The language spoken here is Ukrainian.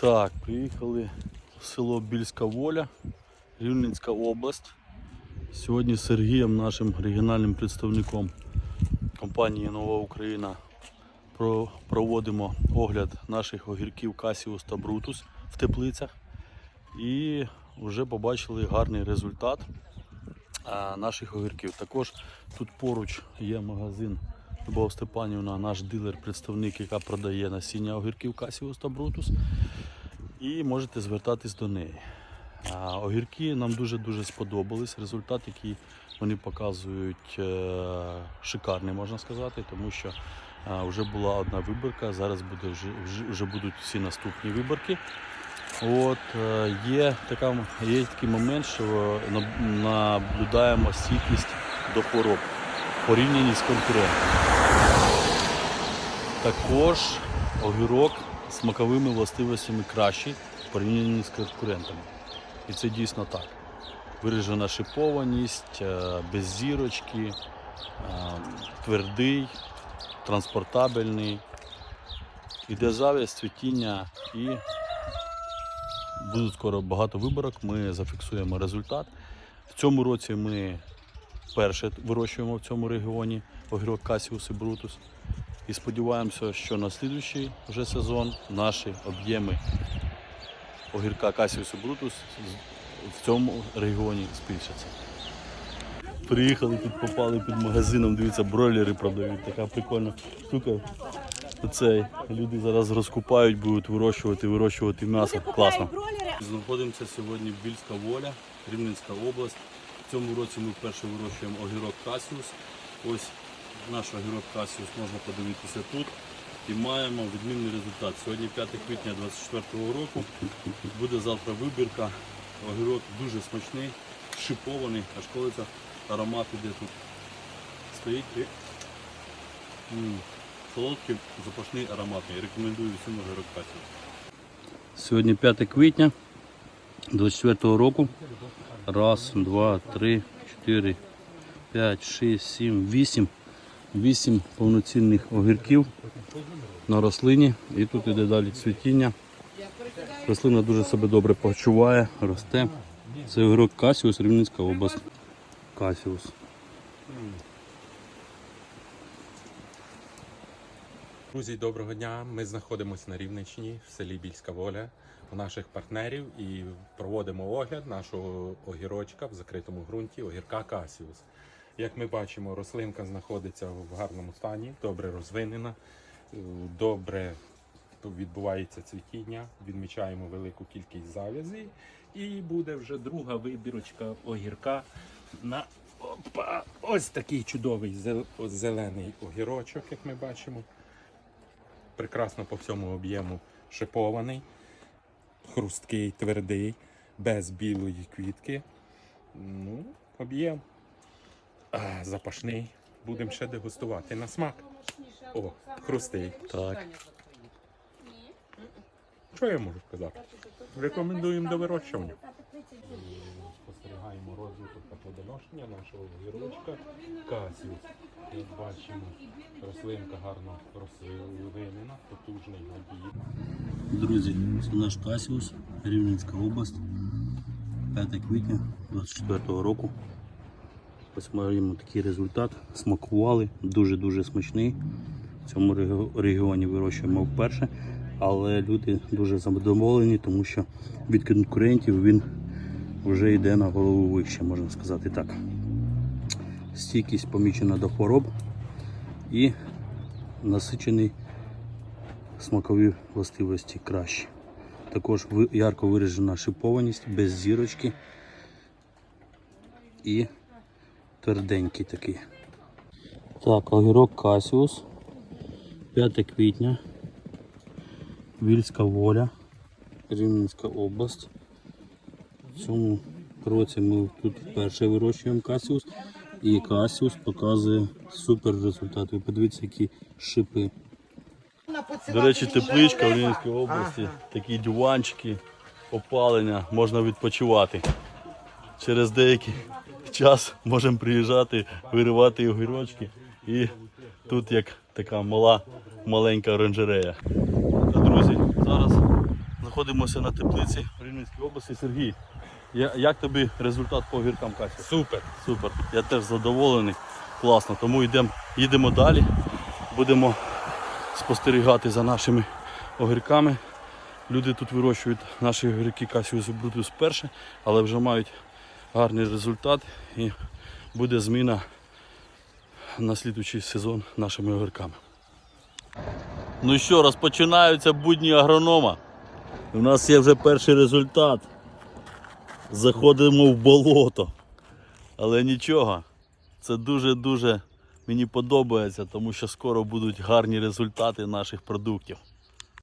Так, приїхали в село Більська Воля, Рівненська область. Сьогодні з Сергієм, нашим регіональним представником компанії Нова Україна, проводимо огляд наших огірків Касіус та Брутус в теплицях. І вже побачили гарний результат наших огірків. Також тут поруч є магазин Любов Степанівна, наш дилер-представник, яка продає насіння огірків Касіус та Брутус. І можете звертатись до неї. Огірки нам дуже-дуже сподобались. Результат, який вони показують, е, шикарний, можна сказати, тому що вже була одна виборка, зараз буде вже, вже, будуть всі наступні виборки. От, е, є, така, є такий момент, що наблюдаємо стійкість до хвороб порівняні з конкурентами. Також огірок смаковими властивостями кращий в порівнянні з конкурентами. І це дійсно так. Виражена шипованість, е, без зірочки, е, твердий, транспортабельний. Іде завість, цвітіння і будуть скоро багато виборок. Ми зафіксуємо результат. В цьому році ми перше вирощуємо в цьому регіоні огірок Касіус і Брутус. І сподіваємося, що на слідуючий вже сезон наші об'єми огірка Касіус і Брутус в цьому регіоні збільшаться. Приїхали тут, попали під магазином, дивіться, бройлери продають. Така прикольна штука. Оцей люди зараз розкупають, будуть вирощувати, вирощувати м'ясо. Класно. Знаходимося сьогодні в Більська воля, Рівненська область. В цьому році ми вперше вирощуємо огірок Касіус. Ось наш огірок Касіус можна подивитися тут. І маємо відмінний результат. Сьогодні 5 квітня 2024 року. Буде завтра вибірка. Огірок дуже смачний, шипований, аж коли це аромат іде тут. Стоїть і м, солодкий, запашний, ароматний. Рекомендую всім огірок Касіус. Сьогодні 5 квітня 24 року. Раз, два, три, чотири, п'ять, шість, сім, вісім. Вісім повноцінних огірків на рослині. І тут іде далі цвітіння. Рослина дуже себе добре почуває, росте. Це огірок Касіус, Рівненська область. Касіус. Друзі, доброго дня. Ми знаходимося на Рівненщині в селі Більська Воля у наших партнерів і проводимо огляд нашого огірочка в закритому ґрунті огірка Касіус. Як ми бачимо, рослинка знаходиться в гарному стані, добре розвинена, е, добре відбувається цвітіння, відмічаємо велику кількість завязей. І буде вже друга вибірочка огірка на опа, ось такий чудовий зелений огірочок, як ми бачимо прекрасно по всьому об'єму шипований, хрусткий, твердий, без білої квітки. Ну, об'єм запашний. Будемо ще дегустувати на смак. О, хрустий. Так. Що я можу сказати? Рекомендуємо до вирощування. Спостерігаємо розвиток та плодоношення нашого гірочка Касіус. Як бачимо, рослинка гарно розвинена, потужний надій. Друзі, це наш Касіус, Рівненська область, 5 квітня 24 року. Ось маємо такий результат. Смакували, дуже-дуже смачний. В цьому регіоні вирощуємо вперше, але люди дуже задоволені, тому що від конкурентів він вже йде на голову вище, можна сказати так. Стійкість помічена до хвороб і насичений смакові властивості кращі. Також ярко виражена шипованість, без зірочки і тверденький такий. Так, огірок Касіус. 5 квітня. Вільська воля. Рівненська область. В цьому році ми тут вперше вирощуємо Касіус. І Касіус показує супер результат. Ви подивіться, які шипи. До речі, тепличка в Рівненській області, такі диванчики, опалення, можна відпочивати. Через деякий час можемо приїжджати, виривати огірочки. І тут як така мала, маленька оранжерея. Друзі, зараз знаходимося на теплиці в Рівненській області. Сергій, я- як тобі результат по огіркам Касі? Супер! Супер, я теж задоволений. Класно. Тому йдемо, їдемо далі. Будемо спостерігати за нашими огірками. Люди тут вирощують наші огірки Касіус Брутус вперше, але вже мають гарний результат і буде зміна на слідуючий сезон нашими огірками. Ну що, розпочинаються будні агронома. У нас є вже перший результат. Заходимо в болото. Але нічого, це дуже-дуже мені подобається, тому що скоро будуть гарні результати наших продуктів.